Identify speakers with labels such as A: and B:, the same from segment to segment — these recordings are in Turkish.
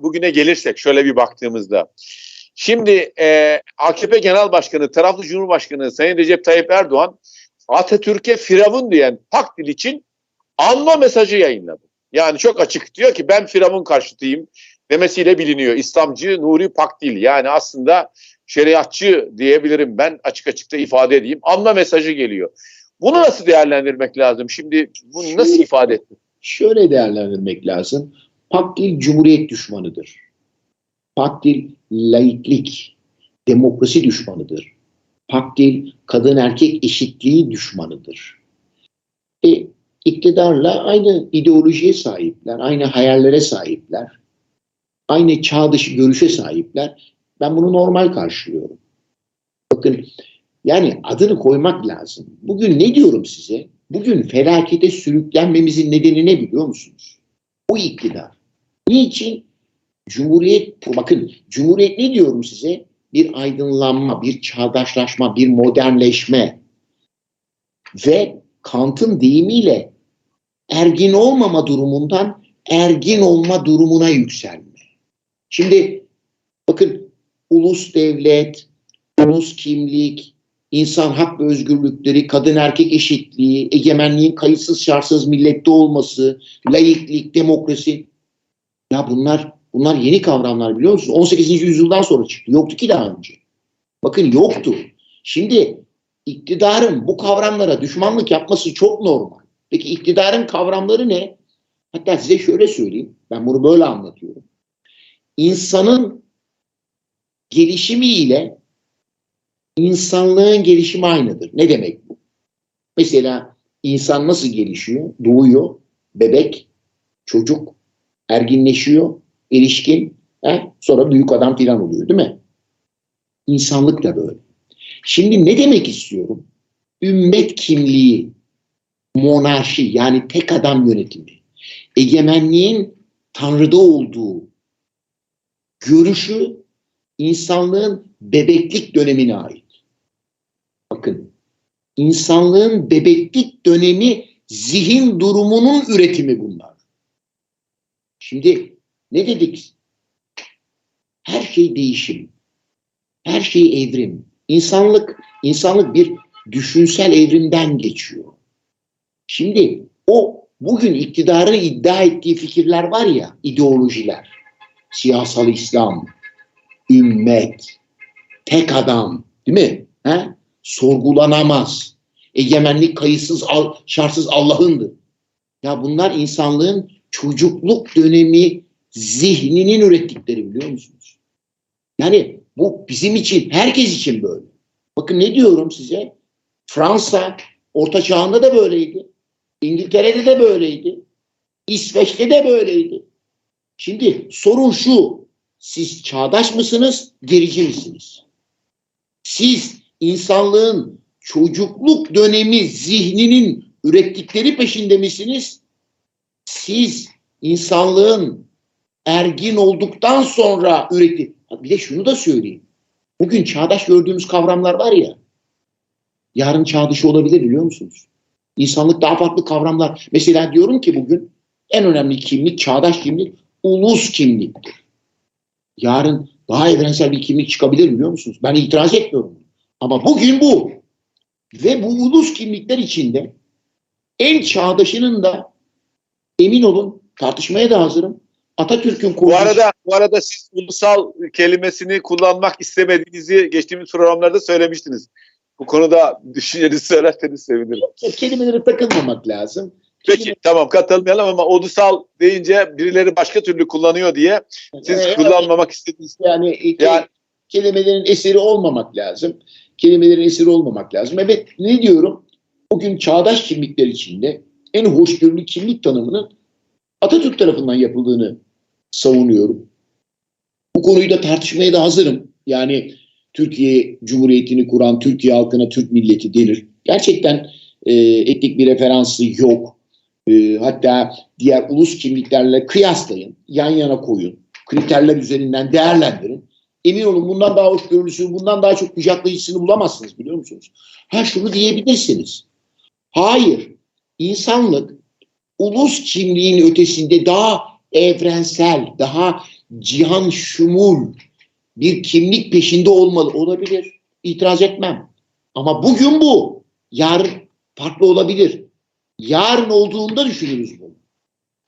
A: bugüne gelirsek şöyle bir baktığımızda. Şimdi e, AKP Genel Başkanı, taraflı Cumhurbaşkanı Sayın Recep Tayyip Erdoğan Atatürk'e firavun diyen Pakdil için anma mesajı yayınladı. Yani çok açık diyor ki ben firavun karşıtıyım demesiyle biliniyor. İslamcı Nuri Pakdil yani aslında şeriatçı diyebilirim ben açık açık da ifade edeyim. Anma mesajı geliyor. Bunu nasıl değerlendirmek lazım? Şimdi bunu nasıl ifade etti?
B: Şöyle değerlendirmek lazım. Pakdil Cumhuriyet düşmanıdır. Pakdil laiklik, demokrasi düşmanıdır. Pakdil kadın erkek eşitliği düşmanıdır. E, iktidarla aynı ideolojiye sahipler, aynı hayallere sahipler, aynı çağ dışı görüşe sahipler. Ben bunu normal karşılıyorum. Bakın yani adını koymak lazım. Bugün ne diyorum size? Bugün felakete sürüklenmemizin nedeni ne biliyor musunuz? Bu iktidar. Niçin? Cumhuriyet, bakın Cumhuriyet ne diyorum size? Bir aydınlanma, bir çağdaşlaşma, bir modernleşme ve Kant'ın deyimiyle ergin olmama durumundan ergin olma durumuna yükselme. Şimdi bakın ulus devlet, ulus kimlik, insan hak ve özgürlükleri, kadın erkek eşitliği, egemenliğin kayıtsız şartsız millette olması, laiklik, demokrasi. Ya bunlar bunlar yeni kavramlar biliyor musunuz? 18. yüzyıldan sonra çıktı. Yoktu ki daha önce. Bakın yoktu. Şimdi iktidarın bu kavramlara düşmanlık yapması çok normal. Peki iktidarın kavramları ne? Hatta size şöyle söyleyeyim. Ben bunu böyle anlatıyorum. İnsanın gelişimi ile insanlığın gelişimi aynıdır. Ne demek bu? Mesela insan nasıl gelişiyor? Doğuyor, bebek, çocuk, erginleşiyor, erişkin, he? sonra büyük adam filan oluyor değil mi? İnsanlık da böyle. Şimdi ne demek istiyorum? Ümmet kimliği, monarşi yani tek adam yönetimi, egemenliğin Tanrı'da olduğu görüşü insanlığın bebeklik dönemine ait. İnsanlığın bebeklik dönemi zihin durumunun üretimi bunlar. Şimdi ne dedik? Her şey değişim. Her şey evrim. İnsanlık, insanlık bir düşünsel evrimden geçiyor. Şimdi o bugün iktidarın iddia ettiği fikirler var ya, ideolojiler, siyasal İslam, ümmet, tek adam, değil mi? He? Sorgulanamaz. Egemenlik kayıtsız, şartsız Allah'ındır. Ya bunlar insanlığın çocukluk dönemi zihninin ürettikleri biliyor musunuz? Yani bu bizim için, herkes için böyle. Bakın ne diyorum size? Fransa orta çağında da böyleydi. İngiltere'de de böyleydi. İsveç'te de böyleydi. Şimdi sorun şu. Siz çağdaş mısınız, gerici misiniz? Siz insanlığın çocukluk dönemi zihninin ürettikleri peşinde misiniz? Siz insanlığın ergin olduktan sonra üretti. Bir de şunu da söyleyeyim. Bugün çağdaş gördüğümüz kavramlar var ya, yarın çağ olabilir biliyor musunuz? İnsanlık daha farklı kavramlar. Mesela diyorum ki bugün en önemli kimlik, çağdaş kimlik, ulus kimliktir. Yarın daha evrensel bir kimlik çıkabilir biliyor musunuz? Ben itiraz etmiyorum. Ama bugün bu. Ve bu ulus kimlikler içinde en çağdaşının da emin olun tartışmaya da hazırım. Atatürk'ün kurduğu...
A: Bu arada, bu arada siz ulusal kelimesini kullanmak istemediğinizi geçtiğimiz programlarda söylemiştiniz. Bu konuda düşüncenizi söylerseniz sevinirim.
B: Kelimelere takılmamak lazım.
A: Peki Kelime... tamam katılmayalım ama ulusal deyince birileri başka türlü kullanıyor diye siz ee, kullanmamak istediniz.
B: Yani, yani kelimelerin eseri olmamak lazım. Kelimelerin eseri olmamak lazım. Evet ne diyorum? Bugün çağdaş kimlikler içinde en hoşgörülü kimlik tanımının Atatürk tarafından yapıldığını savunuyorum. Bu konuyu da tartışmaya da hazırım. Yani Türkiye Cumhuriyeti'ni kuran Türkiye halkına Türk milleti denir. Gerçekten e, etnik bir referansı yok. E, hatta diğer ulus kimliklerle kıyaslayın, yan yana koyun, kriterler üzerinden değerlendirin. Emin olun bundan daha hoşgörülüsünü, bundan daha çok kucaklayıcısını bulamazsınız biliyor musunuz? Ha şunu diyebilirsiniz. Hayır, insanlık ulus kimliğin ötesinde daha evrensel, daha cihan şumul bir kimlik peşinde olmalı. Olabilir. İtiraz etmem. Ama bugün bu. Yarın farklı olabilir. Yarın olduğunda düşünürüz bunu.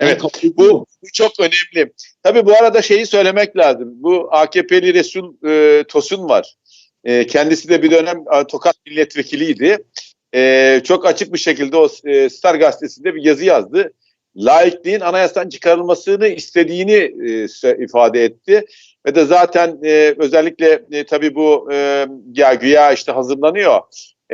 A: Evet. Bu, bu çok önemli. Tabii bu arada şeyi söylemek lazım. Bu AKP'li Resul e, Tosun var. E, kendisi de bir dönem e, Tokat milletvekiliydi. E, çok açık bir şekilde o e, Star gazetesinde bir yazı yazdı. Laikliğin anayasadan çıkarılmasını istediğini e, ifade etti. Ve de zaten e, özellikle e, tabii bu e, ya güya işte hazırlanıyor.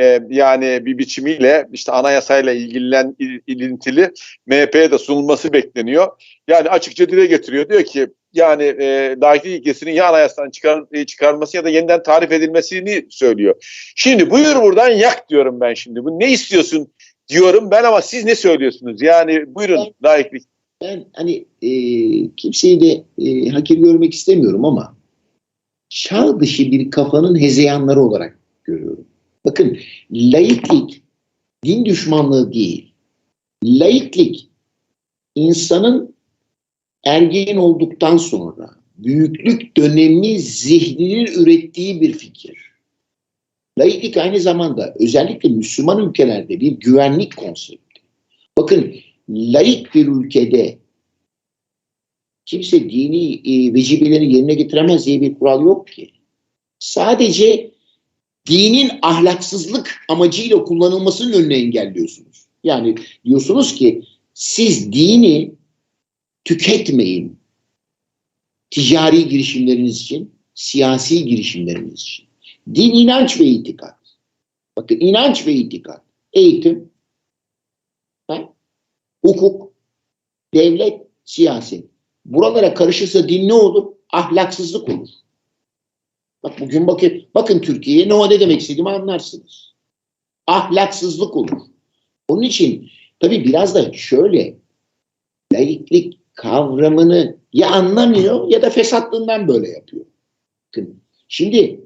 A: E, yani bir biçimiyle işte anayasayla ilgilen il- ilintili MHP'ye de sunulması bekleniyor. Yani açıkça dile getiriyor. Diyor ki yani e, laiklik ilkesinin ya anayasadan çıkar, e, çıkarılması ya da yeniden tarif edilmesini söylüyor. Şimdi buyur buradan yak diyorum ben şimdi. Bu ne istiyorsun diyorum ben ama siz ne söylüyorsunuz? Yani buyurun laiklik.
B: Ben hani e, kimseyi de e, hakir görmek istemiyorum ama çağ dışı bir kafanın hezeyanları olarak görüyorum. Bakın laiklik din düşmanlığı değil. Laiklik insanın ergen olduktan sonra büyüklük dönemi zihninin ürettiği bir fikir. Laiklik aynı zamanda özellikle Müslüman ülkelerde bir güvenlik konsepti. Bakın laik bir ülkede kimse dini e, vecibeleri yerine getiremez diye bir kural yok ki. Sadece dinin ahlaksızlık amacıyla kullanılmasının önüne engelliyorsunuz. Yani diyorsunuz ki siz dini tüketmeyin. Ticari girişimleriniz için, siyasi girişimleriniz için. Din inanç ve itikat. Bakın inanç ve itikat. Eğitim, ha? hukuk, devlet, siyaset. Buralara karışırsa din ne olur? Ahlaksızlık olur. Bak bugün bakın, bakın Türkiye'ye ne o ne demek istediğimi anlarsınız. Ahlaksızlık olur. Onun için tabii biraz da şöyle laiklik kavramını ya anlamıyor ya da fesatlığından böyle yapıyor. Bakın şimdi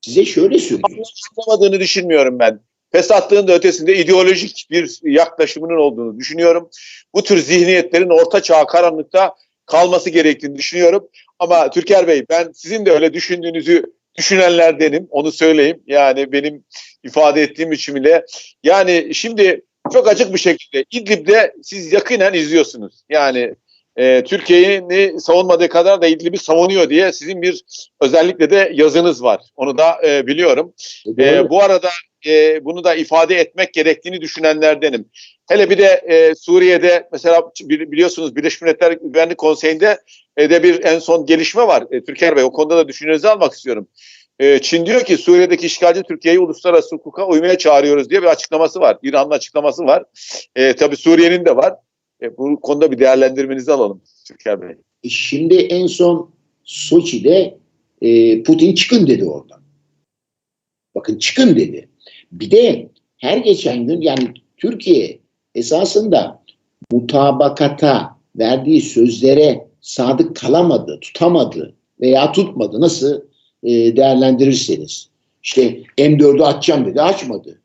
B: size şöyle söyleyeyim.
A: Anlamadığını düşünmüyorum ben. Fesatlığın da ötesinde ideolojik bir yaklaşımının olduğunu düşünüyorum. Bu tür zihniyetlerin orta çağ karanlıkta kalması gerektiğini düşünüyorum. Ama Türker Bey ben sizin de öyle düşündüğünüzü düşünenlerdenim. Onu söyleyeyim. Yani benim ifade ettiğim biçimiyle. Yani şimdi çok açık bir şekilde İdlib'de siz yakinen izliyorsunuz. Yani e, Türkiye'yi savunmadığı kadar da İdlib'i savunuyor diye sizin bir özellikle de yazınız var. Onu da e, biliyorum. E, bu arada e, bunu da ifade etmek gerektiğini düşünenlerdenim. Hele bir de e, Suriye'de mesela bili- biliyorsunuz Birleşmiş Milletler Güvenlik Konseyi'nde e, de bir en son gelişme var. E, Türker Bey o konuda da düşüncenizi almak istiyorum. E, Çin diyor ki Suriye'deki işgalci Türkiye'yi uluslararası hukuka uymaya çağırıyoruz diye bir açıklaması var. İran'ın açıklaması var. E, tabii Suriye'nin de var. E, bu konuda bir değerlendirmenizi alalım Türker Bey.
B: E Şimdi en son Soçi'de e, Putin çıkın dedi oradan. Bakın çıkın dedi. Bir de her geçen gün yani Türkiye esasında mutabakata verdiği sözlere sadık kalamadı, tutamadı veya tutmadı. Nasıl e, değerlendirirseniz. İşte M4'ü açacağım dedi, açmadı.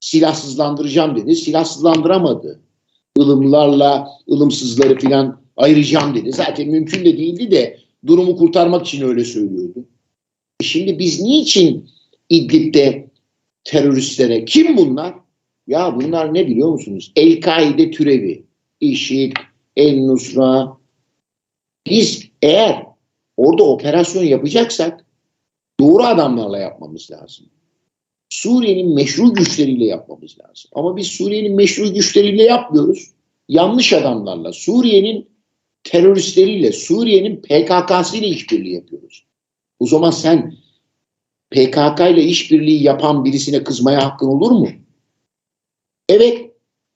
B: Silahsızlandıracağım dedi, silahsızlandıramadı. Ilımlarla ılımsızları filan ayıracağım dedi. Zaten mümkün de değildi de durumu kurtarmak için öyle söylüyordu. E Şimdi biz niçin İdlib'de teröristlere kim bunlar? Ya bunlar ne biliyor musunuz? El-Kaide türevi, IŞİD, El-Nusra. Biz eğer orada operasyon yapacaksak doğru adamlarla yapmamız lazım. Suriye'nin meşru güçleriyle yapmamız lazım. Ama biz Suriye'nin meşru güçleriyle yapmıyoruz. Yanlış adamlarla, Suriye'nin teröristleriyle, Suriye'nin PKK'sıyla işbirliği yapıyoruz. O zaman sen PKK ile işbirliği yapan birisine kızmaya hakkın olur mu? Evet,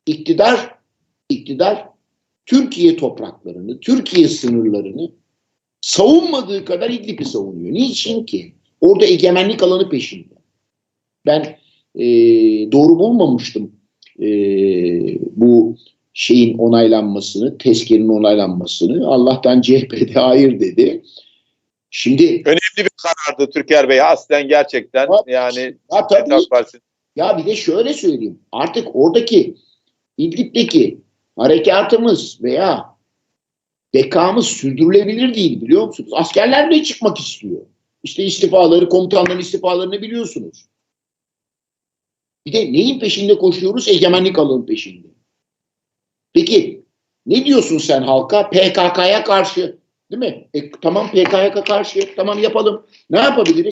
B: iktidar, iktidar Türkiye topraklarını, Türkiye sınırlarını savunmadığı kadar İdlib'i savunuyor. Niçin ki? Orada egemenlik alanı peşinde. Ben e, doğru bulmamıştım e, bu şeyin onaylanmasını, tezkerin onaylanmasını. Allah'tan CHP'de hayır dedi. Şimdi
A: Önemli bir karardı Türker Bey. Aslen gerçekten
B: Ha,
A: yani
B: ha, tabii. Ya bir de şöyle söyleyeyim. Artık oradaki İdlib'deki harekatımız veya bekamız sürdürülebilir değil biliyor musunuz? Askerler bile çıkmak istiyor. İşte istifaları, komutanların istifalarını biliyorsunuz. Bir de neyin peşinde koşuyoruz? Egemenlik alın peşinde. Peki ne diyorsun sen halka? PKK'ya karşı. Değil mi? E, tamam PKK'ya karşı. Tamam yapalım. Ne yapabiliriz?